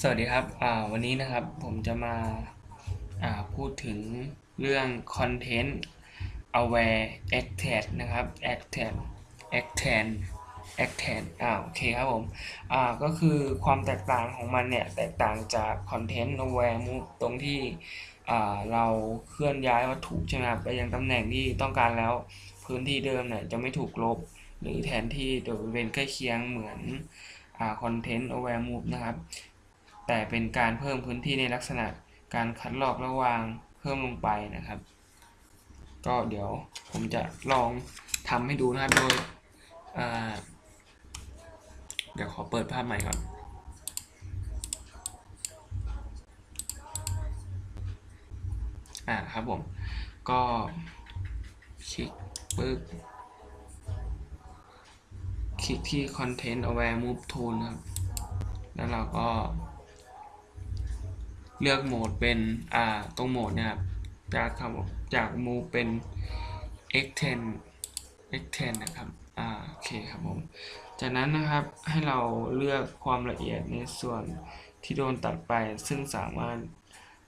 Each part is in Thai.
สวัสดีครับอ่าวันนี้นะครับผมจะมาอ่าพูดถึงเรื่อง Content Aware Acted นะครับ Acted Acted Acted อ่าโอเคครับผมอ่าก็คือความแตกต่างของมันเนี่ย แตกต่างจาก Content Aware Move ตรงที่อ่าเราเคลื่อนย้ายวัตถุใช่ไหมครับไปยังตำแหน่งที่ต้องการแล้วพื้นที่เดิมเนี่ยจะไม่ถูกลบ หรือแทนที่โดยบริเวณใกล้เคียงเหมือนอ่า Content Aware Move นะครับ แต่เป็นการเพิ่มพื้นที่ในลักษณะการคัดลอกระวางเพิ่มลงไปนะครับ ก็เดี๋ยวผมจะลองทำให้ดูนะครับโดยอ่าเดี๋ยวขอเปิดภาพใหม่ก่อนอ่าครับผมก็คลิกปึ๊บคลิกที่ Content Aware Move Tool ครับ แล้วเราก็ เลือกโหมดเป็นอ่าตรงโหมดเนี่ยครับจากคำจาก move เป็น x10 x10 นะครับอ่าโอเคครับผมจากนั้นนะครับให้เราเลือกความละเอียดในส่วนที่โดนตัดไป ซึ่งสามารถ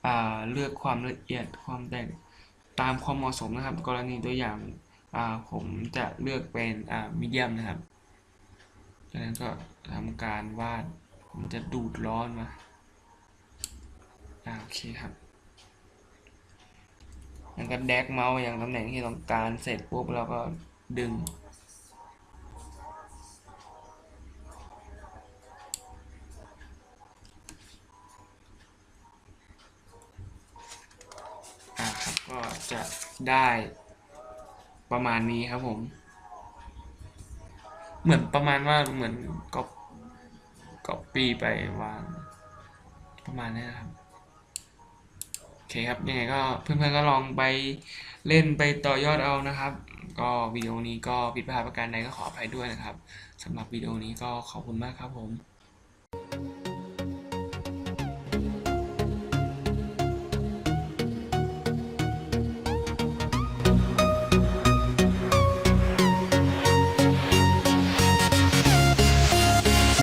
อ่าเลือกความละเอียดความแตกตามความเหมาะสมนะครับ กรณีตัวอย่างอ่าผมจะเลือกเป็นอ่า medium นะครับจากนั้นก็ทำการวาดผมจะดูดร้อนมา อ่าโอเคครับแล้วก็แดกเมาส์อย่างตำแหน่งที่ต้องการเสร็จปุ๊บเราก็ดึง อ่าครับก็จะได้ประมาณนี้ครับผม เหมือนประมาณว่าเหมือนก๊อปก๊อปปี้ไปวางประมาณนี้นะครับ เคครับยังไงก็เพื่อนๆก็ลองไปเล่นไปต่อยอดเอานะครับ ก็วิดีโอนี้ก็ผิดพลาดประการใดก็ขออภัยด้วยนะครับสำหรับวิดีโอนี้ก็ขอบคุณมากครับผม